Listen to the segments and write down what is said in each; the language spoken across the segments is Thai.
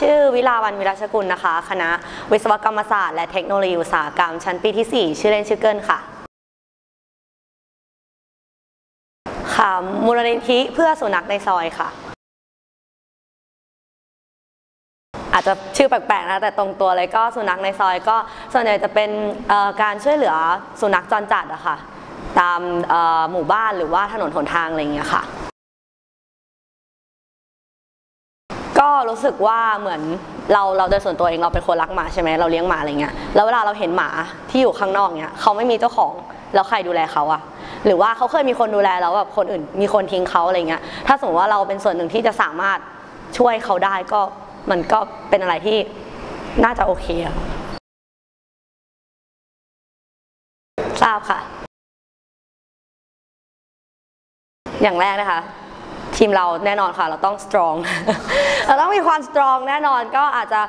ชื่อวิลาวันวิราชกุลนะคะ คณะวิศวกรรมศาสตร์และเทคโนโลยีอุตสาหกรรม ชั้นปีที่ 4 ชื่อเล่นชื่อเกิลค่ะ ค่ะ มูลนิธิเพื่อสุนัขในซอยค่ะ อาจจะชื่อแปลกๆนะ แต่ตรงตัวเลยก็สุนัขในซอยก็ส่วนใหญ่จะเป็นการช่วยเหลือสุนัขจรจัดอะค่ะ ตามหมู่บ้านหรือว่าถนนหนทางอะไรอย่างเงี้ยค่ะ ก็รู้สึกว่าเหมือนเราเราโดยส่วนตัวเองเราเป็นคนรักหมาใช่ไหมเราเลี้ยงหมาอะไรเงี้ยแล้วเวลาเราเห็นหมาที่อยู่ข้างนอกเนี้ยเขาไม่มีเจ้าของแล้วใครดูแลเขาอะหรือว่าเขาเคยมีคนดูแลแล้วแบบคนอื่นมีคนทิ้งเขาอะไรเงี้ยถ้าสมมติว่าเราเป็นส่วนหนึ่งที่จะสามารถช่วยเขาได้ก็มันก็เป็นอะไรที่น่าจะโอเคอะทราบค่ะ อย่างแรกนะคะ ทีมเราแน่นอนค่ะ เราต้อง strong เราต้องมีความ strong แน่นอนก็อาจจะ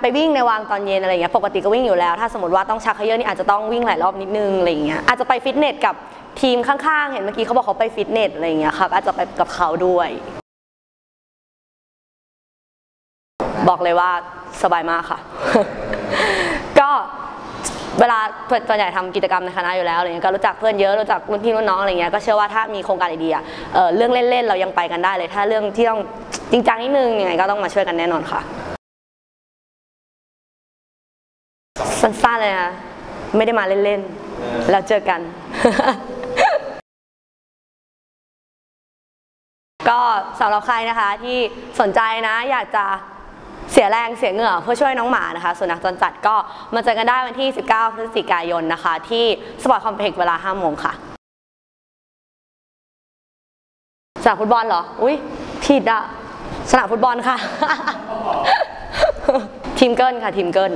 ไปวิ่งในวางตอนเย็นอะไรเงี้ยปกติก็วิ่งอยู่แล้ว ถ้าสมมติว่าต้องชักเขยื้อนี่อาจจะต้องวิ่งหลายรอบนิดนึงอะไรเงี้ยอาจจะไปฟิตเนสกับทีมข้างๆ เห็นเมื่อกี้เขาบอกเขาไปฟิตเนสอะไรเงี้ยครับอาจจะไปกับเขาด้วย บอกเลยว่าสบายมากค่ะ เวลาส่วนใหญ่ทำกิจกรรมในคณะอยู่แล้วอะไรเงี้ยก็รู้จักเพื่อนเยอะรู้จักรุ่นพี่รุ่นน้องอะไรเงี้ยก็เชื่อว่าถ้ามีโครงการดีๆอะเอ่อเรื่องเล่นๆเรายังไปกันได้เลย ถ้าเรื่องที่ต้องจริงจังนิดนึงยังไงก็ต้องมาช่วยกันแน่นอนค่ะ สั้นๆเลยนะไม่ได้มาเล่นๆแล้วเจอกันก็สำหรับใครนะคะที่สนใจนะอยากจะ เสียแรงเสียเหงื่อเพื่อช่วยน้องหมานะคะสุนัขจรจัดก็มาเจอกันได้วันที่ 19 พฤศจิกายนนะคะ ที่สปอร์ตคอมเพล็กซ์เวลา 5 โมงค่ะสนามฟุตบอลเหรอ อุ้ยผิดอะสนามฟุตบอลค่ะ ทีมเกิลค่ะทีมเกิล